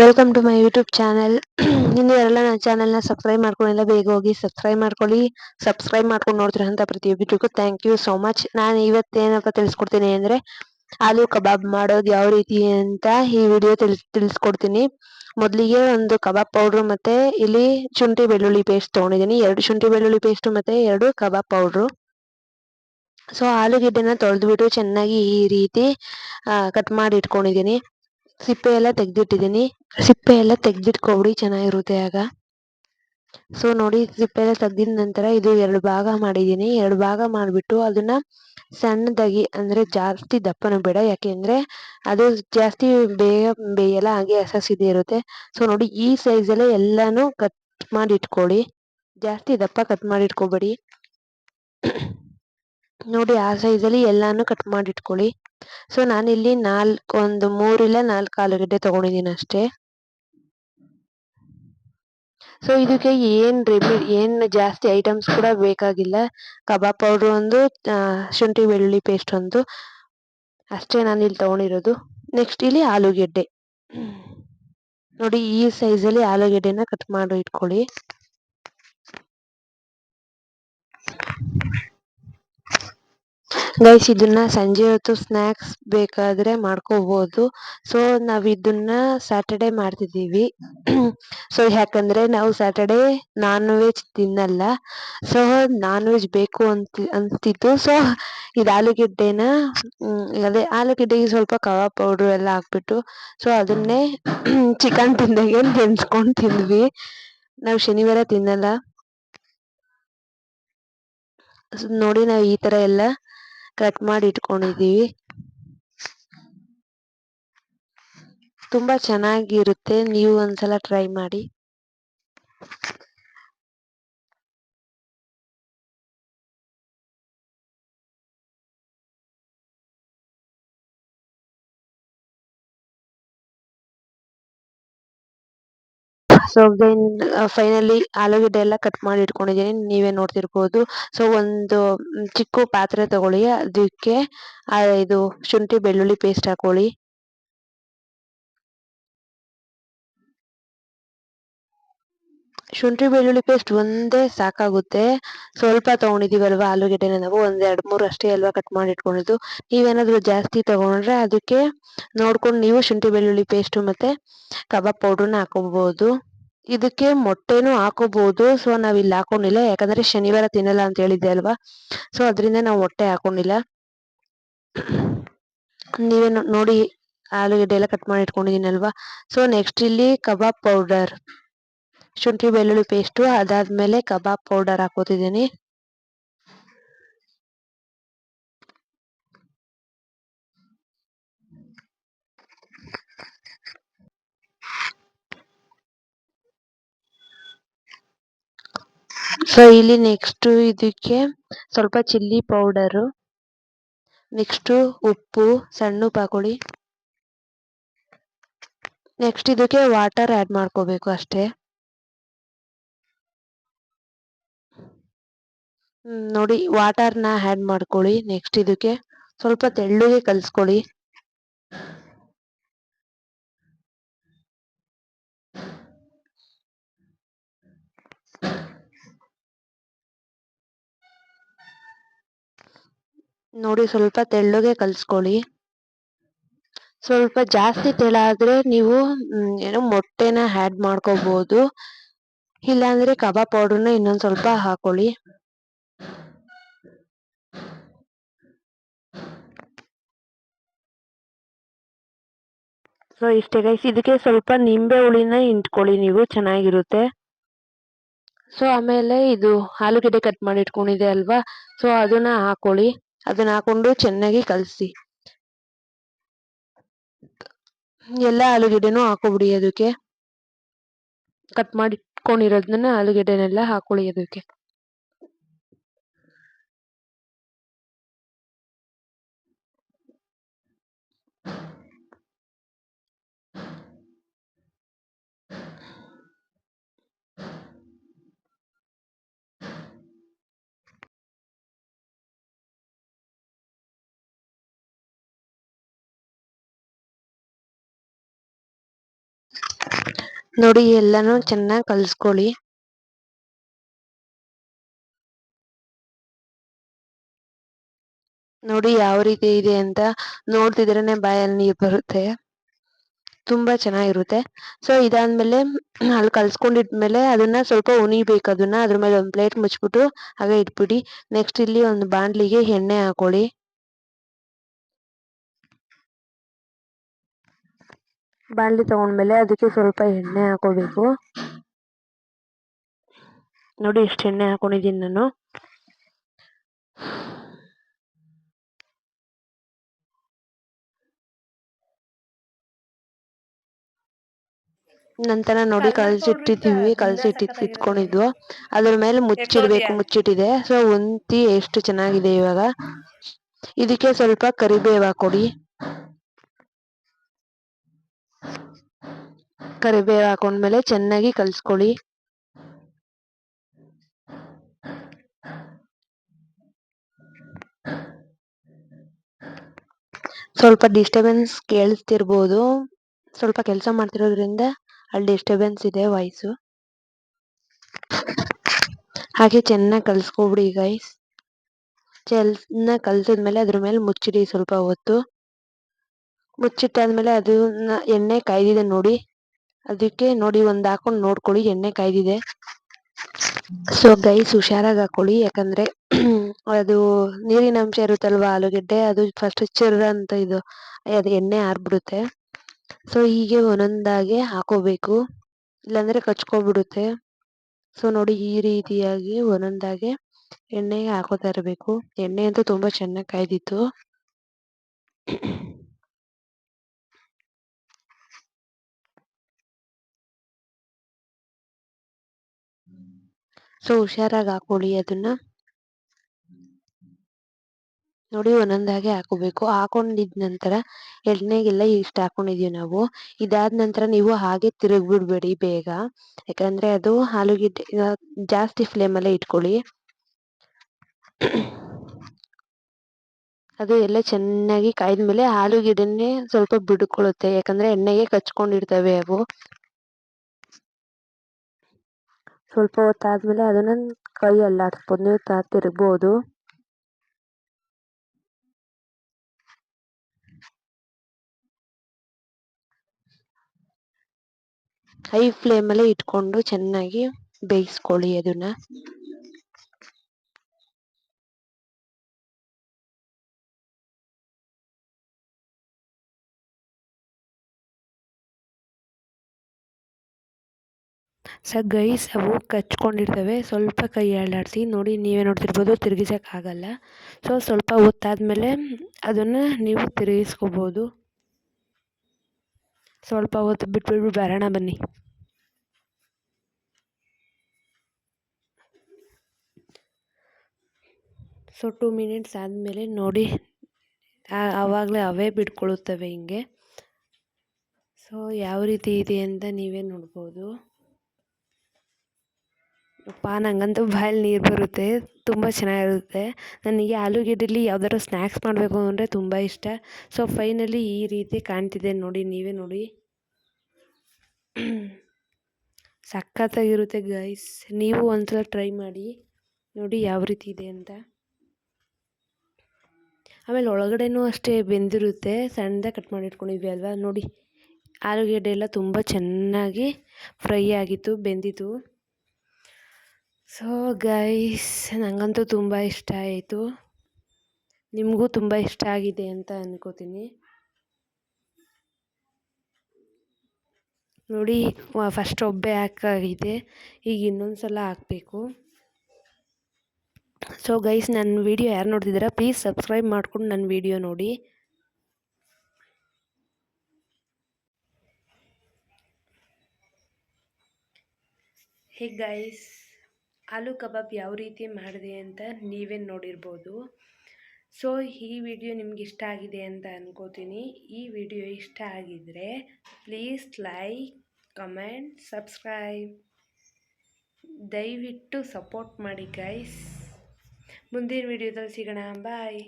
Welcome to my YouTube channel ಇನ್ನು ಎಲ್ಲ ನನ್ನ ಚಾನಲ್ನ ಸಬ್ಸ್ಕ್ರೈಬ್ ಮಾಡ್ಕೊಂಡಿಲ್ಲ ಬೇಗ ಹೋಗಿ ಸಬ್ಸ್ಕ್ರೈಬ್ ಮಾಡ್ಕೊಳ್ಳಿ. ಸಬ್ಸ್ಕ್ರೈಬ್ ಮಾಡ್ಕೊಂಡು ನೋಡ್ತಿರೋಂಥ ಪ್ರತಿಯೊಬ್ಬರಿಗೂ ಥ್ಯಾಂಕ್ ಯು ಸೋ ಮಚ್ ನಾನು ಇವತ್ತೇನಪ್ಪ ತಿಳಿಸ್ಕೊಡ್ತೀನಿ ಅಂದರೆ, ಆಲೂ ಕಬಾಬ್ ಮಾಡೋದು ಯಾವ ರೀತಿ ಅಂತ ಈ ವಿಡಿಯೋ ತಿಳಿಸ್ ತಿಳಿಸ್ಕೊಡ್ತೀನಿ. ಮೊದಲಿಗೆ ಒಂದು ಕಬಾಬ್ ಪೌಡ್ರು ಮತ್ತು ಇಲ್ಲಿ ಶುಂಠಿ ಬೆಳ್ಳುಳ್ಳಿ ಪೇಸ್ಟ್ ತೊಗೊಂಡಿದ್ದೀನಿ. ಎರಡು ಶುಂಠಿ ಬೆಳ್ಳುಳ್ಳಿ ಪೇಸ್ಟು ಮತ್ತು ಎರಡು ಕಬಾಬ್ ಪೌಡ್ರು ಸೊ ಆಲೂಗೆಡ್ಡೆನ ತೊಳೆದ್ಬಿಟ್ಟು ಚೆನ್ನಾಗಿ ಈ ರೀತಿ ಕಟ್ ಮಾಡಿ ಇಟ್ಕೊಂಡಿದ್ದೀನಿ. ಸಿಪ್ಪೆ ಎಲ್ಲ ತೆಗ್ದಿಟ್ಟಿದ್ದೀನಿ. ಸಿಪ್ಪೆ ಎಲ್ಲ ತೆಗ್ದಿಟ್ಕೊಬಿಡಿ ಚೆನ್ನಾಗಿರುತ್ತೆ ಆಗ. ಸೊ ನೋಡಿ, ಸಿಪ್ಪೆ ಎಲ್ಲ ತೆಗ್ದಿದ ನಂತರ ಇದು ಎರಡು ಭಾಗ ಮಾಡಿದ್ದೀನಿ. ಎರಡು ಭಾಗ ಮಾಡಿಬಿಟ್ಟು ಅದನ್ನ ಸಣ್ಣದಾಗಿ ಅಂದರೆ ಜಾಸ್ತಿ ದಪ್ಪನೂ ಬೇಡ. ಯಾಕೆಂದ್ರೆ ಅದು ಜಾಸ್ತಿ ಬೇಗ ಬೇಯಲ್ಲ, ಹಾಗೆ ಹಸಿದೇ ಇರುತ್ತೆ. ಸೊ ನೋಡಿ, ಈ ಸೈಜಲ್ಲೇ ಎಲ್ಲಾನು ಕಟ್ ಮಾಡಿ ಇಟ್ಕೊಳ್ಳಿ. ಜಾಸ್ತಿ ದಪ್ಪ ಕಟ್ ಮಾಡಿ ಇಟ್ಕೋಬೇಡಿ. ನೋಡಿ ಆ ಸೈಜಲ್ಲಿ ಎಲ್ಲಾನು ಕಟ್ ಮಾಡಿ ಇಟ್ಕೊಳ್ಳಿ ಸೊ ನಾನಿಲ್ಲಿ ನಾಲ್ಕು ಒಂದು ಮೂರಿಲ್ಲ ನಾಲ್ಕು ಆಲೂಗಡ್ಡೆ ತಗೊಂಡಿದ್ದೀನಿ ಅಷ್ಟೇ. ಸೊ ಇದಕ್ಕೆ ಏನ್ ರೆಮಿ ಏನ್ ಜಾಸ್ತಿ ಐಟಮ್ಸ್ ಕೂಡ ಬೇಕಾಗಿಲ್ಲ. ಕಬಾಬ್ ಪೌಡ್ರ್ ಒಂದು ಶುಂಠಿ ಬೆಳ್ಳುಳ್ಳಿ ಪೇಸ್ಟ್ ಒಂದು. ಅಷ್ಟೇ ನಾನು ಇಲ್ಲಿ ತಗೊಂಡಿರೋದು. ನೆಕ್ಸ್ಟ್ ಇಲ್ಲಿ ಆಲೂಗೆಡ್ಡೆ. ನೋಡಿ ಈ ಸೈಜಲ್ಲಿ ಆಲೂಗೆಡ್ಡೆನ ಕಟ್ ಮಾಡಿ ಇಟ್ಕೊಳ್ಳಿ. ಗೈಸ್ ಇದನ್ನ ಸಂಜೆ ಹೊತ್ತು ಸ್ನಾಕ್ಸ್ ಬೇಕಾದ್ರೆ ಮಾಡ್ಕೋಬಹುದು ಸೊ ನಾವ್ ಇದನ್ನ ಸ್ಯಾಟರ್ಡೆ ಮಾಡ್ತಿದೀವಿ ಸೊ ಯಾಕಂದ್ರೆ ನಾವು ಸ್ಯಾಟರ್ಡೆ ನಾನ್ ವೆಜ್ ತಿನ್ನಲ್ಲ. ಸೊ ನಾನ್ ವೆಜ್ ಬೇಕು ಅಂತ ಅಂತಿತ್ತು ಸೊ ಇದು ಆಲೂಗೆಡ್ಡೆನ ಅದೇ ಆಲೂಗಡ್ಡೆಗೆ ಸ್ವಲ್ಪ ಕಬಾಬ್ ಪೌಡರ್ ಎಲ್ಲ ಹಾಕ್ಬಿಟ್ಟು ಸೊ ಅದನ್ನೇ ಚಿಕನ್ ತಿಂದಾಗೆ ನೆನ್ಸ್ಕೊಂಡು ತಿಂದ್ವಿ. ನಾವು ಶನಿವಾರ ತಿನ್ನಲ್ಲ. ನೋಡಿ ನಾವು ಈ ತರ ಎಲ್ಲ ಕಟ್ ಮಾಡಿ ಇಟ್ಕೊಂಡಿದೀವಿ. ತುಂಬಾ ಚೆನ್ನಾಗಿರುತ್ತೆ. ನೀವು ಒಂದ್ಸಲ ಟ್ರೈ ಮಾಡಿ. ಸೊ ದೆನ್ ಫೈನಲಿ ಆಲೂಗಡ್ಡೆ ಎಲ್ಲ ಕಟ್ ಮಾಡಿ ಇಟ್ಕೊಂಡಿದ್ದೀನಿ. ನೀವೇ ನೋಡ್ತಿರ್ಬೋದು. ಸೊ ಒಂದು ಚಿಕ್ಕ ಪಾತ್ರೆ ತಗೊಳ್ಳಿ. ಅದಕ್ಕೆ ಇದು ಶುಂಠಿ ಬೆಳ್ಳುಳ್ಳಿ ಪೇಸ್ಟ್ ಹಾಕೊಳ್ಳಿ. ಶುಂಠಿ ಬೆಳ್ಳುಳ್ಳಿ ಪೇಸ್ಟ್ ಒಂದೇ ಸಾಕಾಗುತ್ತೆ. ಸ್ವಲ್ಪ ತಗೊಂಡಿದ್ದೀವಲ್ವಾ ಆಲೂಗೆಡ್ಡೆನ ನಾವು? ಒಂದ್ ಎರಡ್ ಮೂರ್ ಅಷ್ಟೇ ಅಲ್ವಾ ಕಟ್ ಮಾಡಿ ಇಟ್ಕೊಂಡಿದ್ದು. ನೀವೇನಾದ್ರೂ ಜಾಸ್ತಿ ತಗೊಂಡ್ರೆ ಅದಕ್ಕೆ ನೋಡ್ಕೊಂಡು ನೀವು ಶುಂಠಿ ಬೆಳ್ಳುಳ್ಳಿ ಪೇಸ್ಟ್ ಮತ್ತೆ ಕಬಾಬ್ ಪೌಡ್ರನ್ನ ಹಾಕೋಬಹುದು ಇದಕ್ಕೆ ಮೊಟ್ಟೆನೂ ಹಾಕೋಬಹುದು ಸೊ ನಾವ್ ಇಲ್ಲಿ ಹಾಕೊಂಡಿಲ್ಲ. ಯಾಕಂದ್ರೆ ಶನಿವಾರ ತಿನ್ನಲ್ಲ ಅಂತ ಹೇಳಿದ್ದೆ ಅಲ್ವಾ? ಸೊ ಅದರಿಂದ ನಾವು ಮೊಟ್ಟೆ ಹಾಕೊಂಡಿಲ್ಲ. ನೀವೇ ನೋಡಿ, ಆಲೂಗಡ್ಡೆ ಎಲ್ಲ ಕಟ್ ಮಾಡಿ ಇಟ್ಕೊಂಡಿದೀನಿ ಅಲ್ವಾ? ಸೊ ನೆಕ್ಸ್ಟ್ ಇಲ್ಲಿ ಕಬಾಬ್ ಪೌಡರ್ ಶುಂಠಿ, ಬೆಳ್ಳುಳ್ಳಿ ಪೇಸ್ಟು ಅದಾದ್ಮೇಲೆ ಕಬಾಬ್ ಪೌಡರ್ ಹಾಕೋತಿದ್ದೀನಿ. ಸೊ ಇಲ್ಲಿ ನೆಕ್ಸ್ಟ್ ಇದಕ್ಕೆ ಸ್ವಲ್ಪ ಚಿಲ್ಲಿ ಪೌಡರು ನೆಕ್ಸ್ಟ್ ಉಪ್ಪು, ಸಣ್ಣ ಪಾಕುಳಿ ನೆಕ್ಸ್ಟ್ ಇದಕ್ಕೆ ವಾಟರ್ ಆಡ್ ಮಾಡ್ಕೋಬೇಕು ಅಷ್ಟೇ. ನೋಡಿ ವಾಟರ್ನ ಆಡ್ ಮಾಡ್ಕೊಳ್ಳಿ. ನೆಕ್ಸ್ಟ್ ಇದಕ್ಕೆ ಸ್ವಲ್ಪ ತೆಳ್ಳಗೆ ಕಲ್ಸ್ಕೊಳ್ಳಿ. ನೋಡಿ ಸ್ವಲ್ಪ ತೆಳ್ಳಗೆ ಕಲ್ಸ್ಕೊಳ್ಳಿ. ಸ್ವಲ್ಪ ಜಾಸ್ತಿ ತೆಳ ಆದ್ರೆ ನೀವು ಏನು ಮೊಟ್ಟೆನ ಆಡ್ ಮಾಡ್ಕೋಬಹುದು ಇಲ್ಲಾಂದ್ರೆ ಕಬಾಬ್ ಪೌಡರ್ನ ಇನ್ನೊಂದ್ ಸ್ವಲ್ಪ ಹಾಕೊಳ್ಳಿ. ಸೊ ಇಷ್ಟೇ ಗೈಸ್ ಇದಕ್ಕೆ ಸ್ವಲ್ಪ ನಿಂಬೆ ಹುಳಿನ ಇಂಟ್ಕೊಳ್ಳಿ ನೀವು, ಚೆನ್ನಾಗಿರುತ್ತೆ. ಸೊ ಆಮೇಲೆ ಇದು ಆಲೂಗೆಡ್ಡೆ ಕಟ್ ಮಾಡಿ ಇಟ್ಕೊಂಡಿದೆ ಅಲ್ವಾ? ಸೊ ಅದನ್ನ ಹಾಕೊಳ್ಳಿ. ಅದನ್ನ ಹಾಕೊಂಡು ಚೆನ್ನಾಗಿ ಕಲಸಿ. ಎಲ್ಲ ಆಲೂಗೆಡ್ಡೆನೂ ಹಾಕೊಬಿಡಿ ಅದಕ್ಕೆ. ಕಟ್ ಮಾಡಿ ಇಟ್ಕೊಂಡಿರೋದನ್ನ ಆಲೂಗೆಡ್ಡೆನೆಲ್ಲ ಹಾಕೊಳ್ಳಿ ಅದಕ್ಕೆ. ನೋಡಿ, ಎಲ್ಲಾನು ಚೆನ್ನಾಗಿ ಕಲ್ಸ್ಕೊಳ್ಳಿ ನೋಡಿ ಯಾವ ರೀತಿ ಇದೆ ಅಂತ ನೋಡ್ತಿದ್ರೇನೆ ಬಾಯಲ್ಲಿ ನೀರು ಬರುತ್ತೆ. ತುಂಬಾ ಚೆನ್ನಾಗಿರುತ್ತೆ. ಸೊ, ಇದಾದ್ಮೇಲೆ ಅಲ್ಲಿ ಕಲ್ಸ್ಕೊಂಡಿದ್ಮೇಲೆ ಅದನ್ನ ಸ್ವಲ್ಪ ಉಣಿಬೇಕು ಅದನ್ನ. ಅದ್ರ ಮೇಲೆ ಒಂದ್ ಪ್ಲೇಟ್ ಮುಚ್ಬಿಟ್ಟು ಹಾಗೆ ಇಟ್ಬಿಡಿ. ನೆಕ್ಸ್ಟ್ ಇಲ್ಲಿ ಒಂದು ಬಾಣ್ಲಿಗೆ ಎಣ್ಣೆ ಹಾಕೊಳ್ಳಿ. ಬಾಣ್ಲಿ ತಗೊಂಡ್ಮೇಲೆ ಅದಕ್ಕೆ ಸ್ವಲ್ಪ ಎಣ್ಣೆ ಹಾಕೋಬೇಕು. ನೋಡಿ ಎಷ್ಟು ಎಣ್ಣೆ ಹಾಕೊಂಡಿದ್ದೀನಿ ನಾನು. ನಂತರ ನೋಡಿ ಕಲಸಿಟ್ಟಿದ್ದೀವಿ ಕಲಸಿ ಇಟ್ಟಿತ್ತು ಇಟ್ಕೊಂಡಿದ್ವು ಅದ್ರ ಮೇಲೆ ಮುಚ್ಚಿಡ್ಬೇಕು, ಮುಚ್ಚಿಟ್ಟಿದೆ. ಸೊ ಒಂತಿ ಎಷ್ಟು ಚೆನ್ನಾಗಿದೆ ಇವಾಗ. ಇದಕ್ಕೆ ಸ್ವಲ್ಪ ಕರಿಬೇವು ಹಾಕೊಡಿ ಕರಿಬೇವು ಹಾಕೊಂಡ್ಮೇಲೆ ಚೆನ್ನಾಗಿ ಕಲ್ಸ್ಕೊಳ್ಳಿ. ಸ್ವಲ್ಪ ಡಿಸ್ಟರ್ಬೆನ್ಸ್ ಕೇಳಿಸ್ತಿರ್ಬೋದು. ಸ್ವಲ್ಪ ಕೆಲಸ ಮಾಡ್ತಿರೋದ್ರಿಂದ ಅಲ್ಲಿ ಡಿಸ್ಟರ್ಬೆನ್ಸ್ ಇದೆ ವಾಯ್ಸು ಹಾಗೆ ಚೆನ್ನಾಗಿ ಕಲ್ಸ್ಕೊಬಿಡಿ ಗೈಸ್ ಚೆನ್ನಾಗಿ ಕಲ್ಸಿದ್ಮೇಲೆ ಅದ್ರ ಮೇಲೆ ಮುಚ್ಚಿಡಿ ಸ್ವಲ್ಪ ಹೊತ್ತು. ಮುಚ್ಚಿಟ್ಟಾದ್ಮೇಲೆ ಅದನ್ನ ಎಣ್ಣೆ ಕಾಯ್ದಿದೆ ನೋಡಿ. ಅದಕ್ಕೆ ನೋಡಿ ಒಂದ್ ಹಾಕೊಂಡ್ ನೋಡ್ಕೊಳ್ಳಿ, ಎಣ್ಣೆ ಕಾಯ್ದಿದೆ. ಸೊ ಗೈಸ್ ಹುಷಾರಾಗಿ ಹಾಕೊಳ್ಳಿ ಯಾಕಂದ್ರೆ ಅದು ನೀರಿನ ಅಂಶ ಇರುತ್ತಲ್ವಾ, ಆಲೂಗೆಡ್ಡೆ, ಅದು ಫಸ್ಟ್ ಚಿರ್ ಅಂತ ಇದು, ಅದು ಎಣ್ಣೆ ಆರ್ಬಿಡುತ್ತೆ. ಸೊ ಹೀಗೆ ಒಂದೊಂದಾಗಿ ಹಾಕೋಬೇಕು, ಇಲ್ಲಾಂದ್ರೆ ಕಚ್ಕೊಬಿಡುತ್ತೆ. ಸೊ ನೋಡಿ ಈ ರೀತಿಯಾಗಿ ಒಂದೊಂದಾಗಿ ಎಣ್ಣೆಗೆ ಹಾಕೋತಾ ಇರಬೇಕು. ಎಣ್ಣೆ ಅಂತೂ ತುಂಬಾ ಚೆನ್ನಾಗಿ ಕಾಯ್ದಿತ್ತು. ಸೊ, ಹುಷಾರಾಗಿ ಹಾಕೊಳ್ಳಿ ಅದನ್ನ. ನೋಡಿ ಒಂದೊಂದಾಗಿ ಹಾಕೋಬೇಕು. ಹಾಕೊಂಡಿದ ನಂತರ ಎಣ್ಣೆಗೆಲ್ಲ ಇಷ್ಟು ಹಾಕೊಂಡಿದೀವಿ ನಾವು. ಇದಾದ ನಂತರ ನೀವು ಹಾಗೆ ತಿರುಗ್ ಬಿಡ್ಬೇಡಿ ಬೇಗ. ಯಾಕಂದ್ರೆ ಅದು ಆಲೂಗೆಡ್ಡೆ ಜಾಸ್ತಿ ಫ್ಲೇಮ್ ಅಲ್ಲೇ ಇಟ್ಕೊಳ್ಳಿ. ಅದು ಎಲ್ಲ ಚೆನ್ನಾಗಿ ಕಾಯ್ದ್ಮೇಲೆ ಆಲೂಗೆಡ್ಡೆನೆ ಸ್ವಲ್ಪ ಬಿಡ್ಕೊಳ್ಳುತ್ತೆ. ಯಾಕಂದ್ರೆ ಎಣ್ಣೆಗೆ ಕಚ್ಕೊಂಡಿರ್ತವೆ ಅವು. ಸ್ವಲ್ಪ ಹೊತ್ತಾದ್ಮೇಲೆ ಅದನ್ನ ಕೈ ಅಲ್ಲಾಡಿಸ್ಬೋದು ನೀವು ತಿರುಗ್ಬೋದು ಹೈ ಫ್ಲೇಮ್ ಅಲ್ಲಿ ಇಟ್ಕೊಂಡು ಚೆನ್ನಾಗಿ ಬೇಯಿಸ್ಕೊಳ್ಳಿ ಅದನ್ನ. ಸೊ ಗೈಸ್ ಅವು ಕಚ್ಕೊಂಡಿರ್ತವೆ. ಸ್ವಲ್ಪ ಕೈ ಅಲ್ಲಾಡಿಸಿ ನೋಡಿ, ನೀವೇ ನೋಡ್ತಿರ್ಬೋದು, ತಿರುಗಿಸೋಕ್ಕಾಗಲ್ಲ. ಸೊ ಸ್ವಲ್ಪ ಹೊತ್ತಾದಮೇಲೆ ಅದನ್ನು ನೀವು ತಿರುಗಿಸ್ಕೋಬೋದು. ಸ್ವಲ್ಪ ಹೊತ್ತು ಬಿಟ್ಬಿಟ್ಟು ಬರೋಣ ಬನ್ನಿ. ಸೊ ಟೂ ಮಿನಿಟ್ಸ್ ಆದಮೇಲೆ ನೋಡಿ ಆವಾಗಲೇ ಅವೇ ಬಿಟ್ಕೊಳ್ಳುತ್ತವೆ ಹಿಂಗೆ. ಸೊ ಯಾವ ರೀತಿ ಇದೆ ಅಂತ ನೀವೇ ನೋಡ್ಬೋದು. ಅಪ್ಪ ಬಾಯಲ್ಲಿ ನೀರು ಬರುತ್ತೆ. ತುಂಬ ಚೆನ್ನಾಗಿರುತ್ತೆ. ನನಗೆ ಆಲೂಗೆಡ್ಡೆಲಿ ಯಾವ್ದಾದ್ರು ಸ್ನ್ಯಾಕ್ಸ್ ಮಾಡಬೇಕು ಅಂದರೆ ತುಂಬ ಇಷ್ಟ. ಸೊ ಫೈನಲಿ ಈ ರೀತಿ ಕಾಣ್ತಿದೆ ನೋಡಿ, ನೀವೇ ನೋಡಿ. ಸಖತ್ತಾಗಿರುತ್ತೆ ಗೈಸ್ ನೀವು ಒಂದ್ಸಲ ಟ್ರೈ ಮಾಡಿ, ನೋಡಿ ಯಾವ ರೀತಿ ಇದೆ ಅಂತ. ಆಮೇಲೆ ಒಳಗಡೆನೂ ಅಷ್ಟೇ ಬೆಂದಿರುತ್ತೆ. ಸಣ್ಣದಾಗಿ ಕಟ್ ಮಾಡಿ ಇಟ್ಕೊಂಡಿದ್ವಿ ಅಲ್ವಾ? ನೋಡಿ ಆಲೂಗೆಡ್ಡೆ ಎಲ್ಲ ತುಂಬ ಚೆನ್ನಾಗಿ ಫ್ರೈ ಆಗಿತ್ತು, ಬೆಂದಿತ್ತು. ಸೊ ಗೈಸ್ ನನಗಂತೂ ತುಂಬ ಇಷ್ಟ ಆಯಿತು. ನಿಮಗೂ ತುಂಬ ಇಷ್ಟ ಆಗಿದೆ ಅಂತ ಅನ್ಕೋತೀನಿ. ನೋಡಿ ಫಸ್ಟ್ ಒಬ್ಬೆ ಹಾಕಾಗಿದೆ ಈಗ ಇನ್ನೊಂದು ಸಲ ಹಾಕಬೇಕು. ಸೊ ಗೈಸ್ ನನ್ನ ವಿಡಿಯೋ ಯಾರು ನೋಡ್ತಿದ್ದೀರಾ? ಪ್ಲೀಸ್ ಸಬ್ಸ್ಕ್ರೈಬ್ ಮಾಡಿಕೊಂಡು ನನ್ನ ವಿಡಿಯೋ ನೋಡಿ. ಹೇ ಗೈಸ್ ಆಲೂ ಕಬಾಬ್ ಯಾವ ರೀತಿ ಮಾಡಿದೆ ಅಂತ ನೀವೇ ನೋಡಿರ್ಬೋದು. ಸೊ ಈ ವಿಡಿಯೋ ನಿಮ್ಗೆ ಇಷ್ಟ ಆಗಿದೆ ಅಂತ ಅನ್ಕೋತೀನಿ. ಈ ವಿಡಿಯೋ ಇಷ್ಟ ಆಗಿದ್ರೆ ಪ್ಲೀಸ್ ಲೈಕ್ ಕಮೆಂಟ್ ಸಬ್ಸ್ಕ್ರೈಬ್ ದಯವಿಟ್ಟು ಸಪೋರ್ಟ್ ಮಾಡಿ ಗೈಸ್ ಮುಂದಿನ ವಿಡಿಯೋದಲ್ಲಿ ಸಿಗೋಣ. ಬಾಯ್